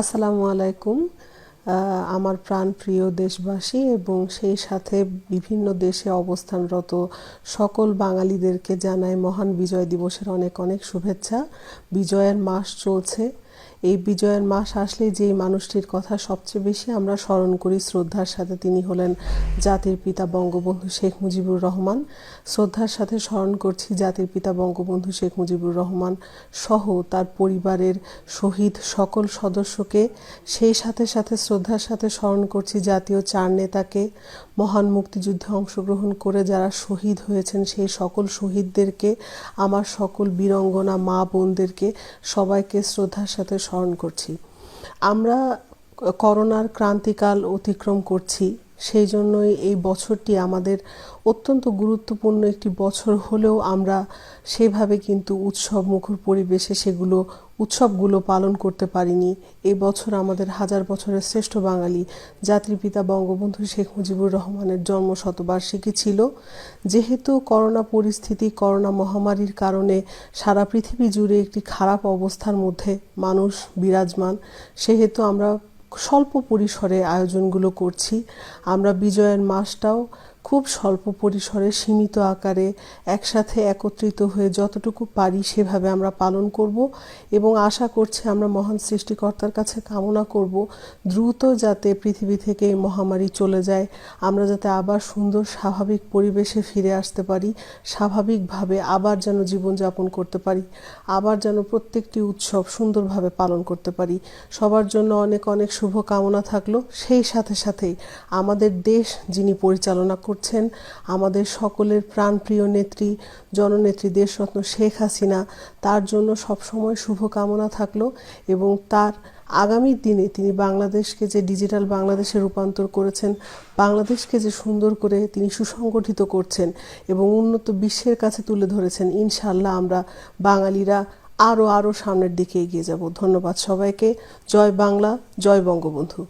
আসসালামু আলাইকুম। আমার প্রাণ প্রিয় দেশবাসী এবং সেই সাথে বিভিন্ন দেশে অবস্থানরত সকল বাঙালিদেরকে জানাই মহান বিজয় দিবসের অনেক অনেক শুভেচ্ছা। বিজয়ের মাস চলছে। এই বিজয়ের মাস আসলে যেই মানুষটির কথা সবচেয়ে বেশি আমরা স্মরণ করি শ্রদ্ধার সাথে তিনি হলেন জাতির পিতা বঙ্গবন্ধু শেখ মুজিবুর রহমান। শ্রদ্ধার সাথে স্মরণ করছি জাতির পিতা বঙ্গবন্ধু শেখ মুজিবুর রহমান সহ তার পরিবারের শহীদ সকল সদস্যকে। সেই সাথে সাথে শ্রদ্ধার সাথে স্মরণ করছি জাতীয় চার নেতাকে মহান মুক্তিযুদ্ধে অংশগ্রহণ করে যারা শহীদ হয়েছেন, সেই সকল শহীদদেরকে, আমার সকল বীরঙ্গনা মা বোনদেরকে সবাইকে শ্রদ্ধার সাথে স্মরণ করছি। আমরা করোনার ক্রান্তিকাল অতিক্রম করছি। সেই জন্যই এই বছরটি আমাদের অত্যন্ত গুরুত্বপূর্ণ একটি বছর হলেও আমরা সেভাবে কিন্তু উৎসব মুখর পরিবেশে সেগুলো, উৎসবগুলো পালন করতে পারিনি। এই বছর আমাদের হাজার বছরের শ্রেষ্ঠ বাঙালি, জাতির পিতা বঙ্গবন্ধু শেখ মুজিবুর রহমানের জন্ম শতবার্ষিকী ছিল। যেহেতু করোনা পরিস্থিতি, করোনা মহামারীর কারণে সারা পৃথিবী জুড়ে একটি খারাপ অবস্থার মধ্যে মানুষ বিরাজমান, সেহেতু আমরা স্বল্প পরিসরে আয়োজনগুলো করছি। আমরা বিজয়ের মাসটাও খুব স্বল্প পরিসরে সীমিত আকারে একসাথে একত্রিত হয়ে যতটুকু পারি সেভাবে আমরা পালন করব এবং আশা করছি আমরা মহান সৃষ্টিকর্তার কাছে কামনা করব দ্রুত যাতে পৃথিবী থেকে এই মহামারী চলে যায়, আমরা যাতে আবার সুন্দর স্বাভাবিক পরিবেশে ফিরে আসতে পারি, স্বাভাবিকভাবে আবার যেন জীবনযাপন করতে পারি, আবার যেন প্রত্যেকটি উৎসব সুন্দরভাবে পালন করতে পারি। সবার জন্য অনেক অনেক শুভ কামনা থাকল। সেই সাথে সাথেই আমাদের দেশ যিনি পরিচালনা করছেন আমাদের সকলের প্রাণপ্রিয় নেত্রী, জননেত্রী দেশরত্ন শেখ হাসিনা। তার জন্য সবসময় শুভ কামনা থাকল এবং তার আগামী দিনে তিনি বাংলাদেশকে যে ডিজিটাল বাংলাদেশে রূপান্তর করেছেন, বাংলাদেশকে যে সুন্দর করে তিনি সুসংগঠিত করছেন এবং উন্নত বিশ্বের কাছে তুলে ধরেছেন ইনশাল্লাহ আমরা বাঙালিরা আরও আরও সামনের দিকে এগিয়ে যাব। ধন্যবাদ সবাইকে। জয় বাংলা, জয় বঙ্গবন্ধু।